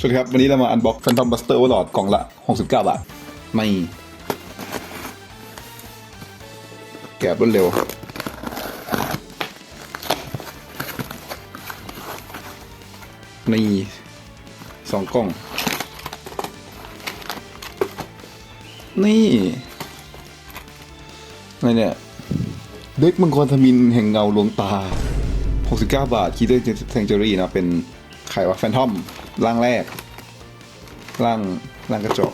สวัสดีครับ วันนี้เรามาอันบ็อก Phantom Buster Overlord กล่องละ 69 บาท ไม่ แกะรวดเร็ว นี่สองกล่อง นี่ อะไรเนี่ย เด็กมังกรทมินแห่งเงาลวงตา 69 บาทคีเตอร์เซงเจอรี่นะ เป็นไขว่าแฟนทอม ร่างแรก ร่างร่างกระจก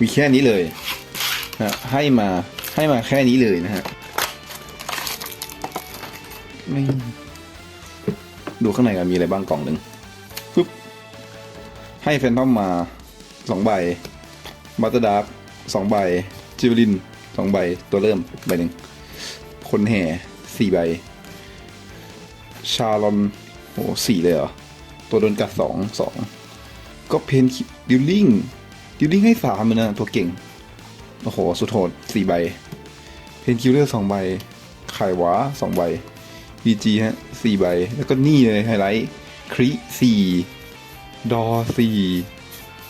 มีแค่นี้เลยนะให้มาให้มาแค่นี้เลยนะฮะไม่ดูข้างในกันมีอะไรบ้างกล่องหนึ่งปุ๊บให้แฟนทอมมาสองใบบัตเตอร์ดาร์กสองใบจิวลินสองใบตัวเริ่มใบหนึ่งคนแห่สี่ใบ ชาลอน โอ้สี่เลยเหรอ ตัวโดนกัดสองสองก็เพนดิวลิงดิวลิงให้สามเลยนะ ตัวเก่ง โอ้โห สุดโหดสี่ใบ เพนคิวเลอร์สองใบไขวาสองใบดีจีฮะสี่ใบ แล้วก็นี่เลยไฮไลท์คริสี่ดอสี่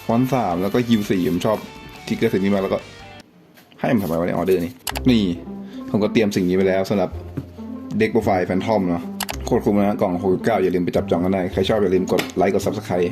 ฟอนสามแล้วก็ฮิวสี่ผมชอบทิกเกอร์สิ่งนี้มาแล้วก็ ให้มันทำไมวะในออเดอร์นี้นี่ ผมก็เตรียมสิ่งนี้ไปแล้วสำหรับเด็กโปรไฟล์แฟนทอมเนาะ โคตรคุ้มนะกล่อง69อย่าลืมไปจับจองกันได้ ใครชอบอย่าลืมกดไลค์กด Subscribe